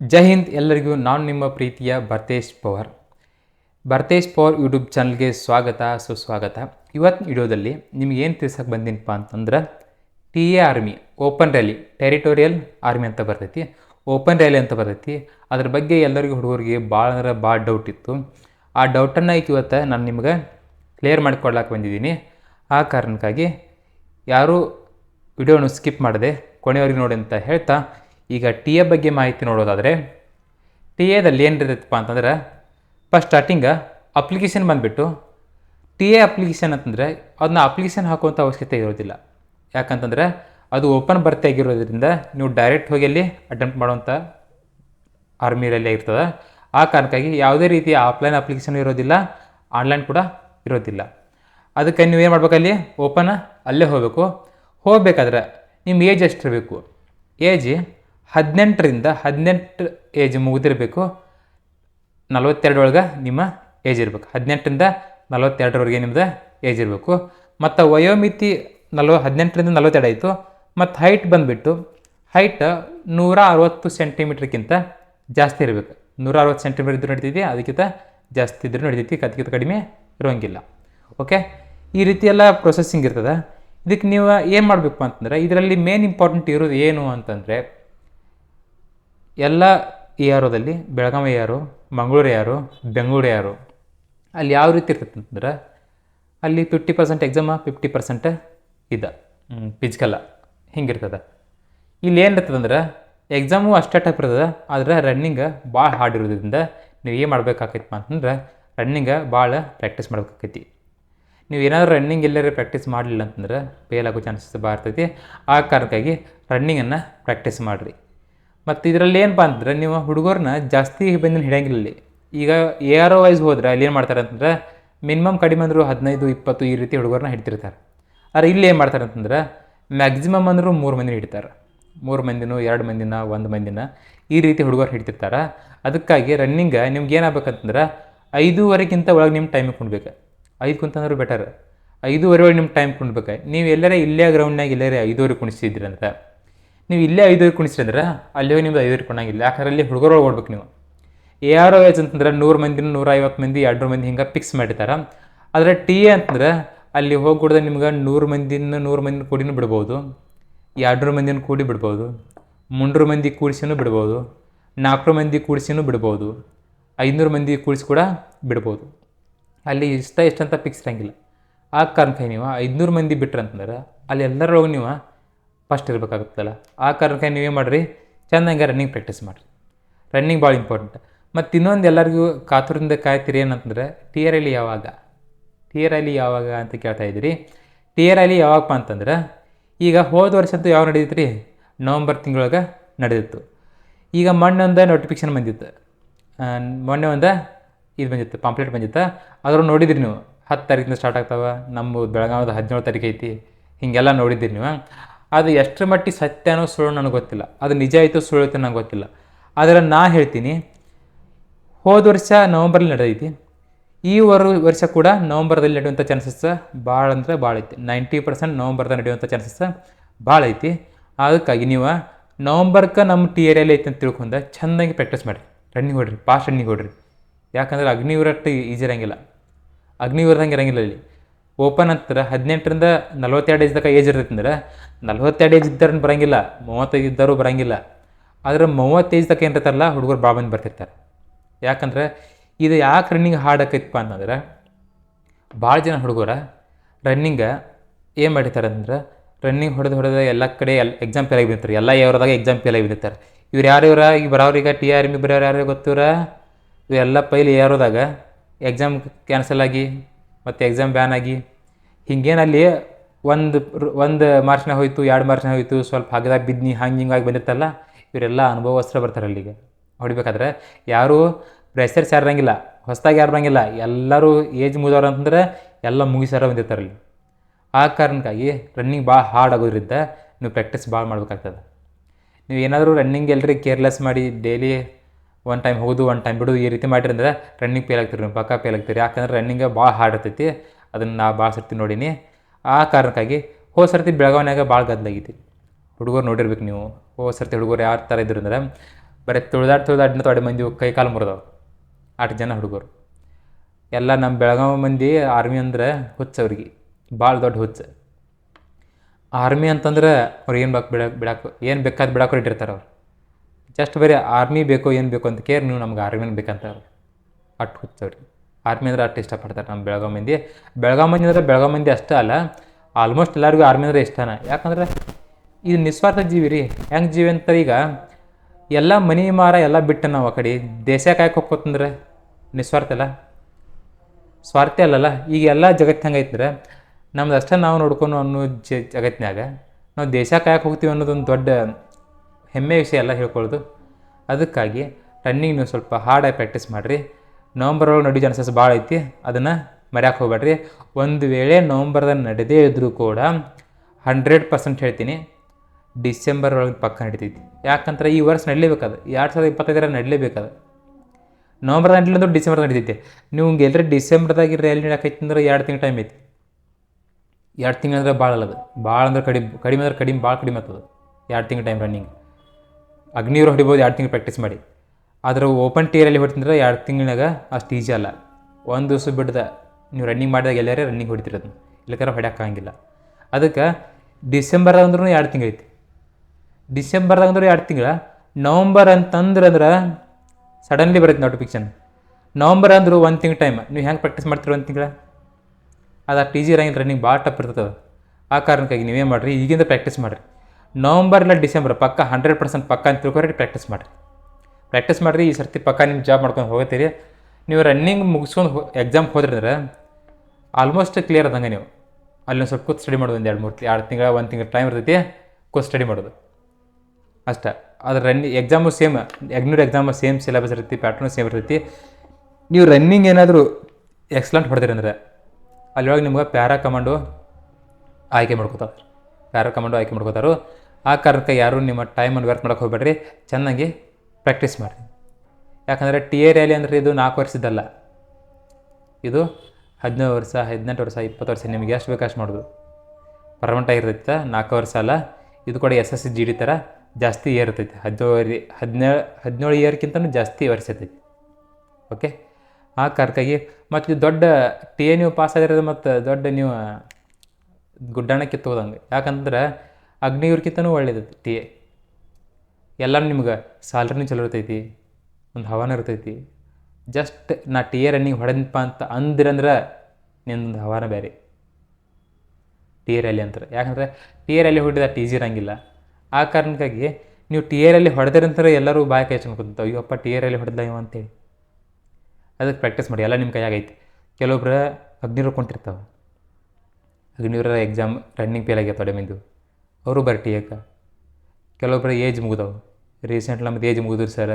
ಜೈ ಹಿಂದ್ ಎಲ್ಲರಿಗೂ, ನಾನು ನಿಮ್ಮ ಪ್ರೀತಿಯ Bhartesh power. Bhartesh power YouTube ಚಾನಲ್ಗೆ ಸ್ವಾಗತ, ಸುಸ್ವಾಗತ. ಇವತ್ತಿನ ವಿಡಿಯೋದಲ್ಲಿ ನಿಮ್ಗೆ ಏನು ತಿಳ್ಸಕ್ಕೆ ಬಂದಿನಪ್ಪ ಅಂತಂದ್ರೆ, T A army, open rally, territorial army ಅಂತ ಬರ್ತೈತಿ. ಓಪನ್ ರ್ಯಾಲಿ ಅಂತ ಬರ್ತೈತಿ. ಅದ್ರ ಬಗ್ಗೆ ಎಲ್ಲರಿಗೂ ಹುಡುಗರಿಗೆ ಭಾಳ ಅಂದ್ರೆ ಭಾಳ ಡೌಟ್ ಇತ್ತು. ಆ ಡೌಟನ್ನು ಇವತ್ತು ನಾನು ನಿಮ್ಗೆ ಕ್ಲಿಯರ್ ಮಾಡಿಕೊಡ್ಲಾಕೆ ಬಂದಿದ್ದೀನಿ. ಆ ಕಾರಣಕ್ಕಾಗಿ ಯಾರೂ ವಿಡಿಯೋನು ಸ್ಕಿಪ್ ಮಾಡದೆ ಕೊನೆಯವರಿಗೆ ನೋಡಿ ಅಂತ ಹೇಳ್ತಾ ಈಗ ಟಿ ಎ ಬಗ್ಗೆ ಮಾಹಿತಿ ನೋಡೋದಾದರೆ ಟಿ ಎದಲ್ಲಿ ಏನಿರತ್ತಪ್ಪ ಅಂತಂದ್ರೆ ಫಸ್ಟ್ ಸ್ಟಾರ್ಟಿಂಗ ಅಪ್ಲಿಕೇಶನ್ ಬಂದುಬಿಟ್ಟು ಟಿ ಎ ಅಪ್ಲಿಕೇಶನ್ ಅಂತಂದರೆ ಅದನ್ನ ಅಪ್ಲಿಕೇಶನ್ ಹಾಕುವಂಥ ಅವಶ್ಯಕತೆ ಇರೋದಿಲ್ಲ. ಯಾಕಂತಂದ್ರೆ, ಅದು ಓಪನ್ ಬರ್ತಿ ಆಗಿರೋದ್ರಿಂದ ನೀವು ಡೈರೆಕ್ಟ್ ಹೋಗಿ ಅಲ್ಲಿ ಅಟೆಂಪ್ಟ್ ಮಾಡುವಂಥ ಆರ್ಮಿಯಲ್ಲೇ ಇರ್ತದೆ ಆ ಕಾರಣಕ್ಕಾಗಿ ಯಾವುದೇ ರೀತಿಯ ಆಫ್ಲೈನ್ ಅಪ್ಲಿಕೇಶನ್ ಇರೋದಿಲ್ಲ ಆನ್ಲೈನ್ ಕೂಡ ಇರೋದಿಲ್ಲ. ಅದಕ್ಕೆ ನೀವು ಏನು ಮಾಡ್ಬೇಕಲ್ಲಿ ಓಪನ್ ಅಲ್ಲೇ ಹೋಗಬೇಕು. ಹೋಗಬೇಕಾದ್ರೆ ನಿಮ್ಮ ಏಜ್ ಎಷ್ಟಿರಬೇಕು? ಏಜ್ ಹದಿನೆಂಟರಿಂದ ಹದಿನೆಂಟು ಏಜ್ ಮುಗಿದಿರಬೇಕು. ನಲವತ್ತೆರಡು ಒಳಗೆ ನಿಮ್ಮ ಏಜ್ ಇರಬೇಕು. ಹದಿನೆಂಟರಿಂದ ನಲವತ್ತೆರಡರವರೆಗೆ ನಿಮ್ಮದು ಏಜ್ ಇರಬೇಕು. ಮತ್ತು ವಯೋಮಿತಿ ನಲ್ವ, ಹದಿನೆಂಟರಿಂದ ನಲವತ್ತೆರಡು ಆಯಿತು. ಮತ್ತು ಹೈಟ್ ಬಂದುಬಿಟ್ಟು ಹೈಟ್ ನೂರ ಅರವತ್ತು ಸೆಂಟಿಮೀಟ್ರ್ಗಿಂತ ಜಾಸ್ತಿ ಇರಬೇಕು. ನೂರ ಅರವತ್ತು ಸೆಂಟಿಮೀಟರ್ ಇದ್ರೂ ನಡೀತೈತಿ, ಅದಕ್ಕಿಂತ ಜಾಸ್ತಿ ಇದ್ರೂ ನಡೀತೈತಿ, ಅದಕ್ಕಿಂತ ಕಡಿಮೆ ಇರೋಂಗಿಲ್ಲ. ಓಕೆ ಈ ರೀತಿ ಎಲ್ಲ ಪ್ರೊಸೆಸಿಂಗ್ ಇರ್ತದೆ. ಇದಕ್ಕೆ ನೀವು ಏನು ಮಾಡಬೇಕು ಅಂತಂದ್ರೆ, ಇದರಲ್ಲಿ ಮೇನ್ ಇಂಪಾರ್ಟೆಂಟ್ ಇರೋದು ಏನು ಅಂತಂದರೆ ಎಲ್ಲ ಎ ಆರ್ ಒದಲ್ಲಿ ಬೆಳಗಾವಿ ಎ ಆರು ಮಂಗಳೂರು ಯಾರು, ಬೆಂಗಳೂರು ಯಾರು, ಅಲ್ಲಿ ಯಾವ ರೀತಿ ಇರ್ತೈತೆ ಅಂತಂದ್ರೆ ಅಲ್ಲಿ fifty percent exam fifty percent ಇದೆ. ಫಿಸಿಕಲ್ಲ ಹಿಂಗಿರ್ತದೆ. ಇಲ್ಲಿ ಏನು ಇರ್ತದಂದ್ರೆ ಎಕ್ಸಾಮು ಅಷ್ಟೇ ಟೈಪ್ ಇರ್ತದೆ, ಆದರೆ ರನ್ನಿಂಗ್ ಭಾಳ ಹಾರ್ಡ್ ಇರೋದ್ರಿಂದ ನೀವು ಏನು ಮಾಡಬೇಕಾಗೈತಿ ಅಂತಂದ್ರೆ ರನ್ನಿಂಗ್ ಭಾಳ ಪ್ರಾಕ್ಟೀಸ್ ಮಾಡ್ಬೇಕಾಕೈತಿ. ನೀವು ಏನಾದರೂ ರನ್ನಿಂಗ್ ಎಲ್ಲರೂ ಪ್ರಾಕ್ಟೀಸ್ ಮಾಡಲಿಲ್ಲ ಅಂತಂದ್ರೆ ಫೇಲ್ ಆಗೋ ಚಾನ್ಸಸ್ ಭಾಳ ಇರ್ತೈತಿ. ಆ ಕಾರಣಕ್ಕಾಗಿ ರನ್ನಿಂಗನ್ನು ಪ್ರಾಕ್ಟೀಸ್ ಮಾಡಿರಿ. ಮತ್ತು ಇದರಲ್ಲಿ ಏನಪ್ಪ ಅಂದ್ರೆ ನೀವು ಹುಡುಗರನ್ನ ಜಾಸ್ತಿ ಬಂದಿನ ಹಿಡಿಯಂಗಿಲ್ಲ ಈಗ ಎ ಆರ್ ವೈಸ್ ಹೋದ್ರೆ ಅಲ್ಲಿ ಏನು ಮಾಡ್ತಾರೆ ಅಂತಂದ್ರೆ ಮಿನಿಮಮ್ ಕಡಿಮೆ ಅಂದರೂ ಹದಿನೈದು, ಇಪ್ಪತ್ತು ಈ ರೀತಿ ಹುಡುಗರನ್ನ ಹಿಡ್ತಿರ್ತಾರೆ. ಆದರೆ ಇಲ್ಲಿ ಏನು ಮಾಡ್ತಾರೆ ಅಂತಂದ್ರೆ ಮ್ಯಾಕ್ಸಿಮಮ್ ಅಂದರೂ ಮೂರು ಮಂದಿನ ಹಿಡಿತಾರೆ. ಮೂರು ಮಂದಿನೂ, ಎರಡು ಮಂದಿನ, ಒಂದು ಮಂದಿನ ಈ ರೀತಿ ಹುಡುಗರು ಹಿಡ್ತಿರ್ತಾರೆ. ಅದಕ್ಕಾಗಿ ರನ್ನಿಂಗ ನಿಮ್ಗೆ ಏನಾಗಬೇಕಂತಂದ್ರೆ ಐದೂವರೆಗಿಂತ ಒಳಗೆ ನಿಮ್ಮ ಟೈಮಿಗೆ ಕುಣ್ಬೇಕು. ಐದು ಕುಂತಂದ್ರೆ ಬೆಟರ್ ಐದೂವರೆ ಒಳಗೆ ನಿಮ್ಮ ಟೈಮ್ ಕುಣ್ಬೇಕು. ನೀವು ಎಲ್ಲರೇ ಇಲ್ಲೇ ಗ್ರೌಂಡ್ನಾಗ ಎಲ್ಲರೇ ಐದೂವರೆ ಕುಣಿಸಿದ್ರಿ ನೀವು ಇಲ್ಲೇ ಐದು ಕುಣಿಸ್ರಿ ಅಂದ್ರೆ ಅಲ್ಲಿ ಹೋಗಿ ನಿಮ್ದು ಐದೂರು ಕುಣಂಗಿಲ್ಲ. ಯಾಕಂದ್ರೆ ಅಲ್ಲಿ ಹುಡುಗರು ಓಡ್ಬೇಕು ನೀವು. ಎ ಆರ್ ಓ ಏಜ್ ಅಂತಂದ್ರೆ ನೂರು ಮಂದಿ ನೂರ ಐವತ್ತು ಮಂದಿ ಎರಡು ಮಂದಿ ಹಿಂಗೆ ಫಿಕ್ಸ್ ಮಾಡಿರ್ತಾರೆ. ಆದರೆ ಟಿ ಎ ಅಂತಂದ್ರೆ ಅಲ್ಲಿ ಹೋಗಿ ಕುಡ್ದೆ ನಿಮ್ಗೆ ನೂರು ಮಂದಿನ ನೂರು ಮಂದಿನ ಕೂಡಿನೂ ಬಿಡ್ಬೋದು. ಎರಡ್ನೂರು ಮಂದಿನ ಕೂಡಿ ಬಿಡ್ಬೋದು. ಮುನ್ನೂರು ಮಂದಿ ಕೂಡಿಸಿನೂ ಬಿಡ್ಬೋದು. ನಾಲ್ಕುನೂರು ಮಂದಿ ಕೂಡಿಸಿನೂ ಬಿಡ್ಬೋದು. ಐನೂರು ಮಂದಿ ಕೂಡಿಸಿ ಕೂಡ ಬಿಡ್ಬೋದು. ಅಲ್ಲಿ ಇಷ್ಟ ಇಷ್ಟಂತ ಫಿಕ್ಸ್ ಇರಂಗಿಲ್ಲ. ಆ ಕಾರಣಕ್ಕೆ ನೀವು ಐದುನೂರು ಮಂದಿ ಬಿಟ್ರಂತಂದ್ರೆ ಅಲ್ಲಿ ಎಲ್ಲರೊಳಗೆ ನೀವು ಫಸ್ಟ್ ಇರಬೇಕಾಗುತ್ತಲ್ಲ. ಆ ಕಾರಣಕ್ಕೆ ನೀವೇ ಮಾಡಿರಿ. ಚೆನ್ನಾಗಿ ರನ್ನಿಂಗ್ ಪ್ರಾಕ್ಟೀಸ್ ಮಾಡಿರಿ. ರನ್ನಿಂಗ್ ಭಾಳ ಇಂಪಾರ್ಟೆಂಟ್ ಮತ್ತು ಇನ್ನೊಂದು ಎಲ್ಲರಿಗೂ ಕಾತುರದಿಂದ ಕಾಯ್ತೀರಿ ಏನಂತಂದ್ರೆ ಟಿ ಆರ್ ಯಾವಾಗ? ಟಿ ಆರ್ ಯಾವಾಗ ಅಂತ ಕೇಳ್ತಾ ಇದ್ದೀರಿ. ಟಿ ಆರ್ ಯಾವಾಗಪ್ಪ ಅಂತಂದ್ರೆ, ಈಗ ಹೋದ ವರ್ಷ ಅಂತೂ ಯಾವಾಗ ನಡೆಯುತ್ತೆ ರೀ ನವಂಬರ್ ತಿಂಗಳೊಳಗೆ ನಡೆದಿತ್ತು. ಈಗ ಮೊನ್ನೆ ಒಂದು ನೋಟಿಫಿಕೇಶನ್ ಬಂದಿತ್ತು. ಮೊನ್ನೆ ಒಂದು ಇದು ಬಂದಿತ್ತು ಪಾಂಪ್ಲೆಟ್ ಬಂದಿತ್ತು. ಅದ್ರ ನೋಡಿದ್ರಿ ನೀವು. ಹತ್ತು ತಾರೀಕಿಂದ ಸ್ಟಾರ್ಟ್ ಆಗ್ತಾವೆ. ನಮ್ಮ ಬೆಳಗಾವಿದ ಹದಿನೇಳು ತಾರೀಕು ಐತಿ. ಹೀಗೆಲ್ಲ ನೋಡಿದ್ದೀರಿ ನೀವು. ಅದು ಎಷ್ಟರ ಮಟ್ಟಿಗೆ ಸತ್ಯನೋ ಸುಳ್ಳು ನನಗೆ ಗೊತ್ತಿಲ್ಲ. ಅದು ನಿಜ ಆಯಿತು ಸುಳ್ಳು ಆಯ್ತು ನನಗೆ ಗೊತ್ತಿಲ್ಲ. ಆದರೆ ನಾ ಹೇಳ್ತೀನಿ, ಹೋದ ವರ್ಷ ನವಂಬರಲ್ಲಿ ನಡೆದೈತಿ. ಈ ವರ್, ವರ್ಷ ಕೂಡ ನವಂಬರ್ದಲ್ಲಿ ನಡೆಯುವಂಥ ಚಾನ್ಸಸ್ ಭಾಳ ಅಂದರೆ ಭಾಳ ಐತಿ. ನೈಂಟಿ ಪರ್ಸೆಂಟ್ ನವಂಬರ್ದಾಗ ನಡೆಯುವಂಥ ಚಾನ್ಸಸ್ ಭಾಳ ಐತಿ. ಅದಕ್ಕಾಗಿ ನೀವು ನವಂಬರ್ಕ ನಮ್ಮ ಟಿ ಏರಿಯಲ್ಲಿ ಐತಿ ಅಂತ ತಿಳ್ಕೊಂಡು ಚೆಂದಾಗಿ ಪ್ರಾಕ್ಟೀಸ್ ಮಾಡಿರಿ ರನ್ನಿಂಗ್ ಹೊಡ್ರಿ ಪಾಸ್ಟ್ ರನ್ನಿಂಗ್ ಹೊಡ್ರಿ ಯಾಕಂದ್ರೆ ಈಜಿ ಅಗ್ನಿ ಅಗ್ನಿವರದಂಗೆ ಇರಂಗಿಲ್ಲ ಇಲ್ಲಿ ಓಪನ್ ಅಂತಾರೆ ಹದಿನೆಂಟರಿಂದ ನಲ್ವತ್ತೆರಡು ಏಜ್ ತನಕ ಏಜ್ ಇರ್ತೈತೆ ಅಂದ್ರೆ ನಲ್ವತ್ತೆರಡು ಏಜ್ ಇದ್ದಾರನ್ನು ಬರಂಗಿಲ್ಲ, ಮೂವತ್ತೈದು ಇದ್ದರೂ ಬರಂಗಿಲ್ಲ. ಆದರೆ ಮೂವತ್ತೈದು ತನಕ ಏನಿರ್ತಾರಲ್ಲ, ಹುಡುಗರು ಭಾಳ ಮಂದಿ ಬರ್ತಿರ್ತಾರೆ. ಯಾಕಂದ್ರೆ ಇದು ಯಾಕೆ ರನ್ನಿಂಗ್ ಹಾರ್ಡ್ ಆಕೈತಪ್ಪ ಅಂತಂದ್ರೆ ಭಾಳ ಜನ ಹುಡುಗರ ರನ್ನಿಂಗ ಏನು ಮಾಡಿರ್ತಾರೆ ಅಂದ್ರೆ ರನ್ನಿಂಗ್ ಹೊಡೆದು ಹೊಡೆದ ಎಲ್ಲ ಕಡೆ ಎಲ್ಲ ಎಕ್ಸಾಮ್ ಫೇಲ್ ಆಗಿಬಿಡ್ತಾರೆ ಎಲ್ಲ ಯಾವ್ರದಾಗ ಎಕ್ಸಾಮ್ ಫೇಲ್ ಆಗಿಬಿಡ್ತಾರೆ ಇವ್ರು ಯಾರು ಇವರ ಈಗ ಬರೋರಿಗೆ ಟಿ ಆರ್ ಎಂ ಬರೋರು ಯಾರು ಗೊತ್ತಿವ್ರ ಇವೆಲ್ಲ ಪೈಲಿ ಯಾರೋದಾಗ ಎಕ್ಸಾಮ್ ಕ್ಯಾನ್ಸಲ್ ಆಗಿ ಮತ್ತು ಎಕ್ಸಾಮ್ ಬ್ಯಾನ್ ಆಗಿ. ಹಿಂಗೇನಲ್ಲಿ ಒಂದು ಒಂದು ಮಾರ್ಚ್ನಾಗ ಹೋಯಿತು, ಎರಡು ಮಾರ್ಚ್ನಾಗ ಹೋಯಿತು, ಸ್ವಲ್ಪ ಹಗದಾಗ ಬಿದ್ನಿ, ಹಂಗೆ ಹಿಂಗಾಗಿ ಬಂದಿರ್ತಲ್ಲ ಇವರೆಲ್ಲ ಅನುಭವಸ್ತ್ರ ಬರ್ತಾರೆ ಅಲ್ಲಿಗೆ. ಹೊಡಿಬೇಕಾದ್ರೆ ಯಾರು ಪ್ರೆಷರ್ಸ್ ಯಾರು ಇರಂಗಿಲ್ಲ ಹೊಸ್ದಾಗಿ ಯಾರು ಬರಂಗಿಲ್ಲ ಎಲ್ಲರೂ ಏಜ್ ಮುಗಿದವ್ರು ಅಂತಂದ್ರೆ ಎಲ್ಲ ಮುಗಿಸಾರ ಬಂದಿರ್ತಾರೆ ಅಲ್ಲಿ. ಆ ಕಾರಣಕ್ಕಾಗಿ ರನ್ನಿಂಗ್ ಭಾಳ ಹಾರ್ಡ್ ಆಗೋದ್ರಿಂದ ನೀವು ಪ್ರಾಕ್ಟೀಸ್ ಭಾಳ ಮಾಡ್ಬೇಕಾಗ್ತದೆ. ನೀವು ಏನಾದರೂ ರನ್ನಿಂಗ್ ಎಲ್ಲರಿಗೆ ಕೇರ್ಲೆಸ್ ಮಾಡಿ ಡೈಲಿ ಒನ್ ಟೈಮ್ ಹೋಗೋದು ಒನ್ ಟೈಮ್ ಬಿಡೋದು ಈ ರೀತಿ ಮಾಡಿರಿ ಅಂದ್ರೆ ರನ್ನಿಂಗ್ ಫೇಲ್ ಆಗ್ತೀರಿ ಪಕ್ಕ ಫೇಲ್ ಆಗ್ತೀರಿ ಯಾಕಂದ್ರೆ ರನ್ನಿಂಗ್ ಭಾಳ ಹಾರ್ಡ್ ಇರ್ತೈತಿ, ಅದನ್ನು ನಾ ಭಾಳ ಸರ್ತಿ ನೋಡೀನಿ. ಆ ಕಾರಣಕ್ಕಾಗಿ ಹೋದ ಸರ್ತಿ ಬೆಳಗಾವಿನಾಗ ಭಾಳ ಗದ್ದಲಾಗೈತಿ ಹುಡುಗರು ನೋಡಿರ್ಬೇಕು ನೀವು, ಹೋದ ಸರ್ತಿ ಹುಡುಗರು ಯಾವ ಥರ ಇದ್ರು ಅಂದ್ರೆ ಬರೀ ತುಳಿದಾಡ್ ತುಳಿದಾಡಿನ ತೊಡೆ ಮಂದಿ ಕೈ ಕಾಲು ಮುರಿದವು, ಆಟು ಜನ ಹುಡುಗರು. ಎಲ್ಲ ನಮ್ಮ ಬೆಳಗಾವಿ ಮಂದಿ ಆರ್ಮಿ ಅಂದ್ರೆ ಹುಚ್ಚ ಅವ್ರಿಗೆ, ಭಾಳ ದೊಡ್ಡ ಹುಚ್ಚ. ಆರ್ಮಿ ಅಂತಂದ್ರೆ ಅವ್ರು ಏನು ಬೇಕು ಬಿಡಕ್ಕೆ ಬಿಡಾಕು, ಏನು ಬೇಕಾದ ಬಿಡಾಕೋ ಇಟ್ಟಿರ್ತಾರೆ ಅವ್ರು. ಜಸ್ಟ್ ಬರೀ ಆರ್ಮಿ ಬೇಕೋ ಏನು ಬೇಕು ಅಂತ ಕೇರ್ ನೀವು ನಮ್ಗೆ ಆರ್ಮಿನ ಬೇಕಂತ ಅಟ್ಟು ಹುಚ್ಚವ್ರಿ. ಆರ್ಮಿ ಅಂದ್ರೆ ಅಷ್ಟು ಇಷ್ಟಪಡ್ತಾರೆ ನಮ್ಮ ಬೆಳಗಾವಿ ಮಂದಿ. ಬೆಳಗಾವಿ ಮಂದಿ ಅಂದರೆ ಬೆಳಗಾವಿ ಮಂದಿ ಅಷ್ಟೇ ಅಲ್ಲ ಆಲ್ಮೋಸ್ಟ್ ಎಲ್ಲರಿಗೂ ಆರ್ಮಿ ಅಂದರೆ ಇಷ್ಟನ. ಯಾಕಂದ್ರೆ ಇದು ನಿಸ್ವಾರ್ಥ ಜೀವಿ ರೀ ಹೆಂಗೆ ಜೀವಿ ಅಂತಾರೆ ಈಗ, ಎಲ್ಲ ಮನಿ ಮಾರ ಎಲ್ಲ ಬಿಟ್ಟು ನಾವು ಆ ಕಡೆ ದೇಶ ಕಾಯಕ್ಕೆ ಹೋಗ್ಕೋತಂದ್ರೆ ನಿಸ್ವಾರ್ಥ ಅಲ್ಲ? ಸ್ವಾರ್ಥ ಅಲ್ಲಲ್ಲ? ಈಗ ಎಲ್ಲ ಜಗತ್ತು ಐತಂದ್ರೆ, ನಮ್ದು ಅಷ್ಟೇ ನಾವು ನೋಡ್ಕೊಂಡು ಅನ್ನೋ ಜ ಜಗತ್ತಿನಾಗ ನಾವು ದೇಶ ಕಾಯಕ್ಕೆ ಹೋಗ್ತೀವಿ ಅನ್ನೋದೊಂದು ದೊಡ್ಡ ಹೆಮ್ಮೆ ವಿಷಯ ಎಲ್ಲ ಹೇಳ್ಕೊಳ್ಳೋದು. ಅದಕ್ಕಾಗಿ ರನ್ನಿಂಗ್ ನೀವು ಸ್ವಲ್ಪ ಹಾರ್ಡಾಗಿ ಪ್ರಾಕ್ಟೀಸ್ ಮಾಡಿರಿ. ನವಂಬರ್ ಒಳಗೆ ನಡಿ ಚಾನ್ಸಸ್ ಭಾಳ ಐತಿ. ಅದನ್ನು ಮರ್ಯಾಕೆ ಹೋಗ್ಬೇಡ್ರಿ. ಒಂದು ವೇಳೆ ನವಂಬರ್ದಾಗ ನಡೆದೇ ಇದ್ದರೂ ಕೂಡ ಹಂಡ್ರೆಡ್ ಪರ್ಸೆಂಟ್ ಹೇಳ್ತೀನಿ. ಡಿಸೆಂಬರ್ ಒಳಗೆ ಪಕ್ಕ ನಡೀತೈತಿ. ಯಾಕಂದ್ರೆ ಈ ವರ್ಷ ನಡಲೇಬೇಕಾದ ಎರಡು ಸಾವಿರದ ಇಪ್ಪತ್ತೈದರ ನಡಲೇಬೇಕದು ನವಂಬರ್ ನಡಲಿಲ್ಲ ಡಿಸೆಂಬರ್ ನಡೀತೈತಿ. ನೀವು ಎಲ್ಲರೂ ಡಿಸೆಂಬರ್ದಾಗ ರ್ಯಾಲಿ ನಡಕೈತಿ ಅಂದ್ರೆ ಎರಡು ತಿಂಗಳು ಟೈಮ್ ಐತಿ. ಎರಡು ತಿಂಗಳು ಅಂದ್ರೆ ಭಾಳ ಅಲ್ಲದು ಭಾಳ ಅಂದ್ರೆ ಕಡಿಮೆ ಕಡಿಮೆ ಅಂದ್ರೆ ಕಡಿಮೆ, ಭಾಳ ಕಡಿಮೆ ಆಗ್ತದೆ. ಎರಡು ತಿಂಗಳು ಟೈಮ್ ರನ್ನಿಂಗ್ ಅಗ್ನಿರು ಹೊಡಿಬೋದು ಎರಡು ತಿಂಗಳು ಪ್ರಾಕ್ಟೀಸ್ ಮಾಡಿ. ಆದರೆ ಓಪನ್ ಟೀರಲ್ಲಿ ಹೊಡಿತಂದ್ರೆ ಎರಡು ತಿಂಗಳಾಗ ಅಷ್ಟು ಈಜಿ ಅಲ್ಲ. ಒಂದು ದಿವಸ ಬಿಡ್ದ ನೀವು ರನ್ನಿಂಗ್ ಮಾಡಿದಾಗ ಎಲ್ಲರೇ ರನ್ನಿಂಗ್ ಹೊಡಿತಿರೋದು ಇಲ್ಲಕರ ಹೊಡ್ಯೋಕ್ಕಾಗಿಲ್ಲ ಅದಕ್ಕೆ ಡಿಸೆಂಬರ್ ಅಂದ್ರೂ ಎರಡು ತಿಂಗಳು ಐತಿ. ಡಿಸೆಂಬರ್ದಾಗ ಅಂದ್ರೆ ಎರಡು ತಿಂಗಳ. ನವಂಬರ್ ಅಂತಂದ್ರೆ ಅಂದ್ರೆ ಸಡನ್ಲಿ ಬರುತ್ತೆ ನೋಟಿಫಿಕೇಶನ್ ನವಂಬರ್ ಅಂದ್ರೆ ಒಂದು ತಿಂಗ್ಳು ಟೈಮ್ ನೀವು ಹೆಂಗೆ ಪ್ರಾಕ್ಟೀಸ್ ಮಾಡ್ತೀರ ಒಂದು ತಿಂಗಳ? ಅದು ಅಷ್ಟು ಇರಂಗಿಲ್ಲ ರನ್ನಿಂಗ್ ಭಾಳ ಟಪ್ ಇರ್ತದೆ. ಆ ಕಾರಣಕ್ಕಾಗಿ ನೀವೇ ಮಾಡಿರಿ? ಈಗಿಂದ ಪ್ರಾಕ್ಟೀಸ್ ಮಾಡಿರಿ. ನವಂಬರ್ ಇಲ್ಲ ಡಿಸೆಂಬರ್ ಪಕ್ಕ ಹಂಡ್ರೆಡ್ ಪರ್ಸೆಂಟ್ ಪಕ್ಕ ಅಂತ ತಿಳ್ಕೊರಿ ಪ್ರಾಕ್ಟೀಸ್ ಮಾಡಿರಿ. ಪ್ರಾಕ್ಟೀಸ್ ಮಾಡಿರಿ, ಈ ಸರ್ತಿ ಪಕ್ಕ ನಿಮ್ಮ ಜಾಬ್ ಮಾಡ್ಕೊಂಡು ಹೋಗ್ತೀರಿ ನೀವು ರನ್ನಿಂಗ್ ಮುಗಿಸ್ಕೊಂಡು ಎಕ್ಸಾಮ್ಗೆ ಹೋದ್ರಂದ್ರೆ ಆಲ್ಮೋಸ್ಟ್ ಕ್ಲಿಯರ್ ಅದಂಗೆ ನೀವು. ಅಲ್ಲಿ ಒಂದು ಸ್ವಲ್ಪ ಕೂತ್ ಸ್ಟಡಿ ಮಾಡೋದು ಒಂದು ಎರಡು ಮೂರು ಎರಡು ತಿಂಗಳ, ಒಂದು ತಿಂಗಳ ಟೈಮ್ ಇರ್ತೈತಿ, ಕೂತ್ ಸ್ಟಡಿ ಮಾಡೋದು. ಅಷ್ಟೆ. ಅದು ರನ್ನಿಂಗ್ ಎಕ್ಸಾಮು ಸೇಮ್ ಎಗ್ನೂರು ಎಕ್ಸಾಮು ಸೇಮ್ ಸಿಲೆಬಸ್ ಇರ್ತೈತಿ ಪ್ಯಾಟ್ರನ್ ಸೇಮ್ ಇರ್ತೈತಿ. ನೀವು ರನ್ನಿಂಗ್ ಏನಾದರೂ ಎಕ್ಸಲೆಂಟ್ ಹೊಡೆದಿರಿ ಅಂದ್ರೆ ಒಳಗೆ ನಿಮ್ಗೆ ಪ್ಯಾರಾ ಕಮಾಂಡು ಆಯ್ಕೆ ಮಾಡ್ಕೋತಾರೆ. ಪ್ಯಾರಾ ಕಮಾಂಡು ಆಯ್ಕೆ ಮಾಡ್ಕೋತಾರೋ. ಆ ಕಾರಣಕ್ಕೆ ಯಾರು ನಿಮ್ಮ ಟೈಮನ್ನು ವ್ಯರ್ಥ ಮಾಡೋಕೆ ಹೋಗ್ಬೇಡ್ರಿ. ಚೆನ್ನಾಗಿ ಪ್ರಾಕ್ಟೀಸ್ ಮಾಡಿರಿ. ಯಾಕಂದರೆ ಟಿ ಎ ರ್ಯಾಲಿ ಅಂದರೆ ಇದು ನಾಲ್ಕು ವರ್ಷದ್ದಲ್ಲ. ಇದು ಹದಿನೇಳು ವರ್ಷ, ಹದಿನೆಂಟು ವರ್ಷ, ಇಪ್ಪತ್ತು ವರ್ಷ ನಿಮಗೆ ಎಷ್ಟು ಬೇಕು ಅಷ್ಟು ಮಾಡೋದು. ಪರ್ಮನೆಂಟ್ ಆಗಿರ್ತೈತೆ ನಾಲ್ಕು ವರ್ಷ ಅಲ್ಲ. ಇದು ಕೂಡ S S C G D ಥರ ಜಾಸ್ತಿ ಇಯರ್ ಇರ್ತೈತೆ. ಹದಿನೇಳು ಹದಿನೇಳು ಹದಿನೇಳು ಇಯರ್ಗಿಂತನೂ ಜಾಸ್ತಿ ವರ್ಷ ಇರ್ತೈತಿ. ಓಕೆ ಆ ಕಾರಣಕ್ಕಾಗಿ ಮತ್ತು ಇದು ದೊಡ್ಡ ಟಿ ಎ ನೀವು ಪಾಸ್ ಆಗಿರೋದು ಮತ್ತು ದೊಡ್ಡ ನೀವು ಗುಡ್ಡಾಣಕ್ಕೆ ತೋದಂಗೆ. ಯಾಕಂದ್ರೆ ಅಗ್ನಿಗಿರ್ಕಿಂತನೂ ಒಳ್ಳೇದು ಒಳ್ಳೇದೈತಿ ಎ ಎಲ್ಲ ನಿಮ್ಗೆ ಸ್ಯಾಲ್ರಿನೂ ಚಲೋ ಇರ್ತೈತಿ ಒಂದು ಹವಾನ ಇರ್ತೈತಿ. ಜಸ್ಟ್ ನಾ ಟಿ ಎ ರನ್ನಿಂಗ್ ಹೊಡೆದಪ್ಪ ಅಂತ ಅಂದ್ರಂದ್ರೆ ನಿಂದೊಂದು ಹವಾನ ಬೇರೆ ಟಿ ಎ ರ್ಯಾಲಿ ಅಂತಾರೆ. ಯಾಕಂದರೆ ಟಿ ಎ ರ್ಯಾಲಿ ಹೊಡೆದ ಟಿ ಜಿ ಇರಂಗಿಲ್ಲ. ಆ ಕಾರಣಕ್ಕಾಗಿ ನೀವು ಟಿ ಎ ರ್ಯಾಲಿ ಹೊಡೆದಿರಂತಾರೆ ಎಲ್ಲರೂ ಬಾಯಿ ಕೈ ಹಚ್ಕೊಂಡ್ಕೊತಾವೆ ಇವಪ್ಪ ಟಿ ಎ ರ್ಯಾಲಿ ಹೊಡೆದ ಇವ ಅಂತೇಳಿ. ಅದಕ್ಕೆ ಪ್ರಾಕ್ಟೀಸ್ ಮಾಡಿ. ಎಲ್ಲ ನಿಮ್ಮ ಕೈಯಾಗೈತಿ ಕೆಲವೊಬ್ರು ಅಗ್ನಿರು ಕುಂತಿರ್ತಾವೆ. ಅಗ್ನಿವರ ಎಕ್ಸಾಮ್ ರನ್ನಿಂಗ್ ಫೇಲ್ ಆಗ್ಯಾವ ಮಂದಿ ಅವರು ಬರೀ ಟಿ ಎಕ್ಕ ಕೆಲವೊಬ್ರು ಏಜ್ ಮುಗಿದವು. ರೀಸೆಂಟ್ ನಮ್ಮದು ಏಜ್ ಮುಗಿದ್ರು ಸರ್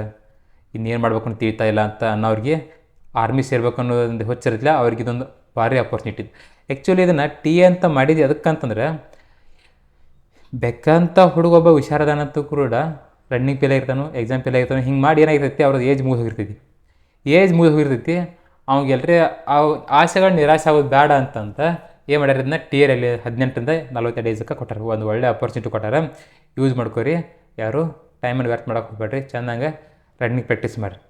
ಇನ್ನೇನು ಮಾಡ್ಬೇಕು ಅಂತ ತಿಳಿತಾ ಇಲ್ಲ ಅಂತ ಅನ್ನೋರಿಗೆ ಆರ್ಮಿ ಸೇರ್ಬೇಕು ಅನ್ನೋದೊಂದು ಹೊಚ್ಚಿರತ್ಲ ಅವ್ರಿಗೆ ಇದೊಂದು ಭಾರಿ ಅಪರ್ಚುನಿಟಿ ಆ್ಯಕ್ಚುಲಿ ಇದನ್ನು ಟಿ ಅಂತ ಮಾಡಿದ್ದು ಅದಕ್ಕಂತಂದ್ರೆ ಬೆಕ್ಕಂತ ಹುಡುಗ ಒಬ್ಬ ಹುಷಾರದಾನಂತೂ ಕೂಡ ರನ್ನಿಂಗ್ ಫೇಲ್ ಆಗಿರ್ತಾನೋ ಎಕ್ಸಾಮ್ ಫೇಲ್ ಆಗಿರ್ತಾನೋ, ಹಿಂಗೆ ಮಾಡಿ ಏನಾಗಿರ್ತೈತಿ ಅವ್ರದ್ದು ಏಜ್ ಮುಗಿದು ಹೋಗಿರ್ತೈತಿ. ಏಜ್ ಮುಗಿದು ಹೋಗಿರ್ತೈತಿ, ಅವ್ಗೆಲ್ರಿ ಆ ಆಸೆಗಳು ನಿರಾಶೆ ಆಗೋದು ಬೇಡ ಅಂತಂತ ಏನು ಮಾಡ್ಯಾರ? ಇದನ್ನ ಟಿ ಎರಲ್ಲಿ ಹದಿನೆಂಟರಿಂದ ನಲ್ವತ್ತೆರಡು ಡೇಸಕ್ಕೆ ಕೊಟ್ಟಾರೆ. ಒಂದು ಒಳ್ಳೆ ಅಪರ್ಚುನಿಟಿ ಕೊಟ್ಟಾರೆ. ಯೂಸ್ ಮಾಡ್ಕೊರಿ. ಯಾರು? ಟೈಮನ್ನು ವ್ಯರ್ಥ ಮಾಡೋಕೆ ಹೋಗ್ಬೇಡ್ರಿ. ಚೆನ್ನಾಗೆ ರನ್ನಿಂಗ್ ಪ್ರಾಕ್ಟೀಸ್ ಮಾಡಿರಿ.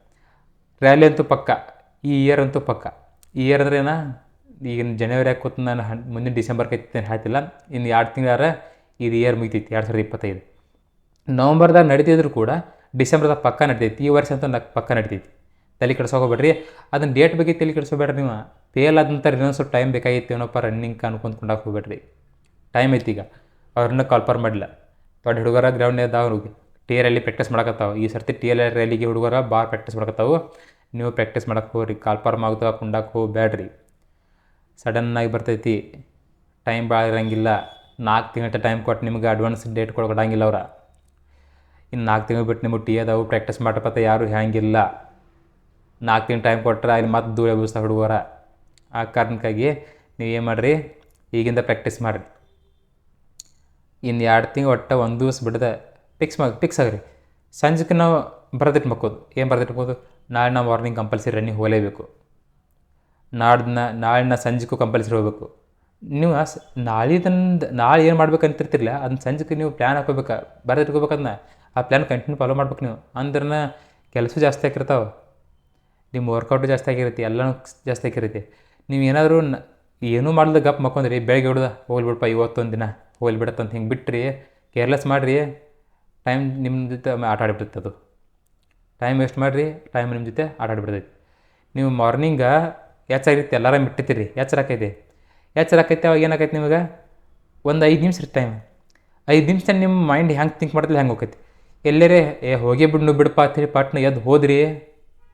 ರ್ಯಾಲಿ ಅಂತೂ ಪಕ್ಕ. ಈ ಇಯರ್ ಅಂತೂ ಪಕ್ಕ. ಈ ಇಯರ್ ಅಂದ್ರೆ ಏನ? ಈಗಿನ ಜನವರಿ ಕೂತು ನಾನು ಮುಂದಿನ ಡಿಸೆಂಬರ್ಗೆ ಐತಿ ಹೇಳ್ತಿಲ್ಲ. ಇನ್ನು ಎರಡು ತಿಂಗಳಾರ ಇದು ಇಯರ್ ಮುಗಿತೈತಿ, ಎರಡು ಸಾವಿರದ ಇಪ್ಪತ್ತೈದು. ನವಂಬರ್ದಾಗ ನಡೀತಿದ್ರು ಕೂಡ ಡಿಸೆಂಬರ್ದಾಗ ಪಕ್ಕ ನಡೀತೈತಿ ಈ ವರ್ಷ ಅಂತೂ ನಕ್ ಪಕ್ಕ ನಡಿತೈತಿ ತಲೆ ಕೆಡ್ಸೋಕೋಬೇಡ್ರಿ. ಅದನ್ನು ಡೇಟ್ ಬಗ್ಗೆ ತಲೆ ಕೆಡಿಸೋಬೇಡ್ರಿ ನೀವು. ಫೇಲ್ ಆದಂಥ ಇನ್ನೊಂದು ಸ್ವಲ್ಪ ಟೈಮ್ ಬೇಕಾಗಿತ್ತು ಏನಪ್ಪ ರನ್ನಿಂಗ್ ಅನ್ಕೊಂಡ್ಕೊಂಡು ಹೋಗ್ಬೇಡ್ರಿ. ಟೈಮ್ ಐತಿ ಈಗ. ಅವ್ರನ್ನ ಕಾಲ್ಪರ್ ಮಾಡಿಲ್ಲ ದೊಡ್ಡ ಹುಡುಗರ ಗ್ರೌಂಡ್ ಅವ್ರಿಗೆ. ಟಿ ಎಲ್ ಅಲ್ಲಿ ಪ್ರಾಕ್ಟೀಸ್ ಮಾಡಕತ್ತಾವ. ಈ ಸರ್ತಿ ಟಿ ಎಲ್ ರ್ಯಾಲಿಗೆ ಹುಡುಗರ ಭಾಳ ಪ್ರಾಕ್ಟೀಸ್ ಮಾಡಕತ್ತಾವು. ನೀವು ಪ್ರಾಕ್ಟೀಸ್ ಮಾಡಕ್ಕೆ ಹೋಗ್ರಿ. ಕಾಲ್ಪರ್ಮ್ ಆಗ್ತಾವ ಕುಂಡಕ್ಕೆ ಹೋಗ್ಬೇಡ್ರಿ ಸಡನ್ನಾಗಿ ಬರ್ತೈತಿ. ಟೈಮ್ ಭಾಳ ಇರಂಗಿಲ್ಲ. ನಾಲ್ಕು ತಿಂಗಳ ಟೈಮ್ ಕೊಟ್ಟು ನಿಮ್ಗೆ ಅಡ್ವಾನ್ಸ್ ಡೇಟ್ ಕೊಡಂಗಿಲ್ಲ ಅವ್ರ. ಇನ್ನು ನಾಲ್ಕು ತಿಂಗಳು ಬಿಟ್ಟು ನಿಮಗೆ ಟಿ ಅದಾವು ಪ್ರಾಕ್ಟೀಸ್ ಮಾಡಪತ್ತ ಯಾರು ಹ್ಯಾಂಗಿಲ್ಲ ನಾಲ್ಕು ತಿಂಗಳು ಟೈಮ್ ಕೊಟ್ಟರೆ ಅಲ್ಲಿ ಮತ್ತೆ ದೂರ ಬೀಸ್ತಾ ಹುಡುಗರ. ಆ ಕಾರಣಕ್ಕಾಗಿ ನೀವು ಏನು ಮಾಡಿರಿ? ಈಗಿಂದ ಪ್ರಾಕ್ಟೀಸ್ ಮಾಡಿರಿ. ಇನ್ನು ಎರಡು ತಿಂಗಳು ಒಟ್ಟು ಒಂದು ದಿವ್ಸ ಬಿಡದೆ ಫಿಕ್ಸ್ ಮಾಡಿ ಫಿಕ್ಸ್ ಆಗ್ರಿ. ಸಂಜೆಗೆ ನಾವು ಬರೆದಿಟ್ಟು ಮಕ್ಕೋದು ಏನು ಬರೆದಿಟ್ಬೋದು ನಾಳೆ ನಾವು ಮಾರ್ನಿಂಗ್ ಕಂಪಲ್ಸರಿ ರನ್ನಿಂಗ್ ಹೋಗಲೇಬೇಕು. ನಾಡ್ದನ್ನ ನಾಳಿನ ಸಂಜೆಗೂ ಕಂಪಲ್ಸರಿ ಹೋಗಬೇಕು. ನೀವು ನಾಳಿದಂದು ನಾಳೆ ಏನು ಮಾಡ್ಬೇಕಂತಿರ್ತಿರಲಿಲ್ಲ ಅದನ್ನ ಸಂಜೆಗೆ ನೀವು ಪ್ಲ್ಯಾನ್ ಹಾಕೋಬೇಕು ಬರೆದಿಟ್ಕೋಬೇಕು ಅದನ್ನ ಆ ಪ್ಲ್ಯಾನ್ ಕಂಟಿನ್ಯೂ ಫಾಲೋ ಮಾಡ್ಬೇಕು ನೀವು. ಅಂದ್ರೆ ಕೆಲಸ ಜಾಸ್ತಿ ಆಗಿರ್ತಾವೆ. ನಿಮ್ಮ ವರ್ಕೌಟು ಜಾಸ್ತಿ ಆಗಿರುತ್ತೆ, ಎಲ್ಲನೂ ಜಾಸ್ತಿ ಆಗಿರುತ್ತೆ. ನೀವು ಏನಾದರೂ ಏನೂ ಮಾಡ್ದೆ ಗಪ್ ಮಕ್ಕೊಂಡ್ರಿ ಬೆಳಗ್ಗೆ ಹಿಡ್ದು, ಹೋಗ್ಲಿ ಬಿಡಪ್ಪ ಇವತ್ತೊಂದು ದಿನ, ಹೋಗ್ಲಿ ಬಿಡತ್ತಂತ ಹಿಂಗೆ ಬಿಟ್ರಿ ಕೇರ್ಲೆಸ್ ಮಾಡಿರಿ ಟೈಮ್ ನಿಮ್ಮ ಜೊತೆ ಆಟ ಆಡಿಬಿಡುತ್ತೆ ಅದು. ಟೈಮ್ ವೇಸ್ಟ್ ಮಾಡಿರಿ ಟೈಮ್ ನಿಮ್ಮ ಜೊತೆ ಆಟ ಆಡಿಬಿಡ್ತೈತಿ. ನೀವು ಮಾರ್ನಿಂಗ ಎಚ್ಚಾಗಿರುತ್ತೆ ಎಲ್ಲಾರ ಬಿಟ್ಟಿರ್ತೀರಿ ಎಚ್ಚರ ಆಕೈತಿ ಎಚ್ಚರ ಆಕೈತಿ ಅವಾಗ ಏನಾಕೈತಿ ನಿಮಗೆ? ಒಂದು ಐದು ನಿಮಿಷ ಟೈಮ್ ಐದು ನಿಮಿಷ ನಿಮ್ಮ ಮೈಂಡ್ ಹೆಂಗೆ ಥಿಂಕ್ ಮಾಡ್ತಿಲ್ಲ ಹೆಂಗೆ ಹೋಗೈತಿ ಎಲ್ಲರೇ, ಏ ಹೋಗೇ ಬಿಡ್ನು ಬಿಡಪ್ಪ ಅಂತೇಳಿ ಪಟ್ನ ಎದ್ದು ಹೋದ್ರಿ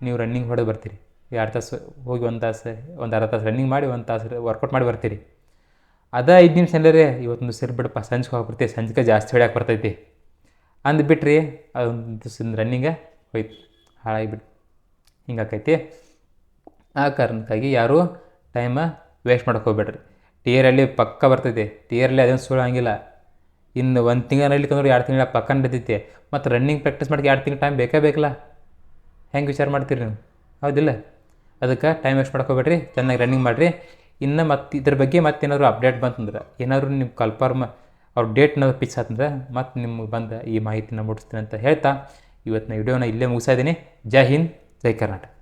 ನೀವು ರನ್ನಿಂಗ್ ಹೊಡೆದು ಬರ್ತೀರಿ. ಎರಡು ತಾಸು ಹೋಗಿ ಒಂದು ತಾಸು, ಒಂದು ಅರ್ಧ ತಾಸು ರನ್ನಿಂಗ್ ಮಾಡಿ ಒಂದು ತಾಸು ವರ್ಕೌಟ್ ಮಾಡಿ ಬರ್ತೀರಿ. ಅದ ಐದು ನಿಮಿಷ ಎಲ್ಲರೇ ಇವತ್ತೊಂದು ಸೇರಿ ಬಿಡಪ್ಪ, ಸಂಜೆಗೆ ಹೋಗ್ಬಿಡ್ತೀವಿ ಸಂಜೆಗೆ ಜಾಸ್ತಿ ಹೊಡ್ಯಾಕೆ ಬರ್ತೈತಿ. ಅಂದ್ಬಿಟ್ರಿ ಅದೊಂದು ದಿವ್ಸದ ರನ್ನಿಂಗ ಹೋಯ್ತು ಹಾಳಾಗಿಬಿಟ್ಟು ಹಿಂಗಾಕೈತಿ. ಆ ಕಾರಣಕ್ಕಾಗಿ ಯಾರೂ ಟೈಮ ವೇಸ್ಟ್ ಮಾಡೋಕೆ ಹೋಗ್ಬೇಡ್ರಿ. ಟಿಯರಲ್ಲಿ ಪಕ್ಕ ಬರ್ತೈತಿ ಟಿಯರಲ್ಲಿ ಅದೇನು ಸುಳ್ಳು ಹಂಗಿಲ್ಲ ಇನ್ನು ಒಂದು ತಿಂಗಳಲ್ಲಿ ಅಂದ್ರೆ ಎರಡು ತಿಂಗಳ ಪಕ್ಕ ನಡೀತೈತಿ ಮತ್ತು ರನ್ನಿಂಗ್ ಪ್ರಾಕ್ಟೀಸ್ ಮಾಡೋಕೆ ಎರಡು ತಿಂಗಳು ಟೈಮ್ ಬೇಕೇ ಬೇಕಲ್ಲ. ಹೆಂಗೆ ವಿಚಾರ ಮಾಡ್ತೀರಿ ನೀವು? ಹೌದಿಲ್ಲ? ಅದಕ್ಕೆ ಟೈಮ್ ವೇಸ್ಟ್ ಮಾಡ್ಕೋಬೇಡ್ರಿ, ಚೆನ್ನಾಗಿ ರನ್ನಿಂಗ್ ಮಾಡಿರಿ. ಇನ್ನು ಮತ್ತು ಇದ್ರ ಬಗ್ಗೆ ಮತ್ತೆ ಏನಾದ್ರು ಅಪ್ಡೇಟ್ ಬಂತಂದ್ರೆ, ಏನಾದರೂ ನಿಮ್ಮ ಕಲ್ಫರ್ಮ್ ಅವ್ರ ಡೇಟ್ ಪಿಚ್ ಆತಂದ್ರೆ ಮತ್ತು ನಿಮ್ಗೆ ಬಂದು ಈ ಮಾಹಿತಿನ ಮುಟ್ಟಿಸ್ತೀನಿ ಅಂತ ಹೇಳ್ತಾ ಇವತ್ತಿನ ವಿಡಿಯೋನ ಇಲ್ಲೇ ಮುಗಿಸ್ತಾ ಇದ್ದೀನಿ. ಜೈ ಹಿಂದ್, ಜೈ ಕರ್ನಾಟಕ.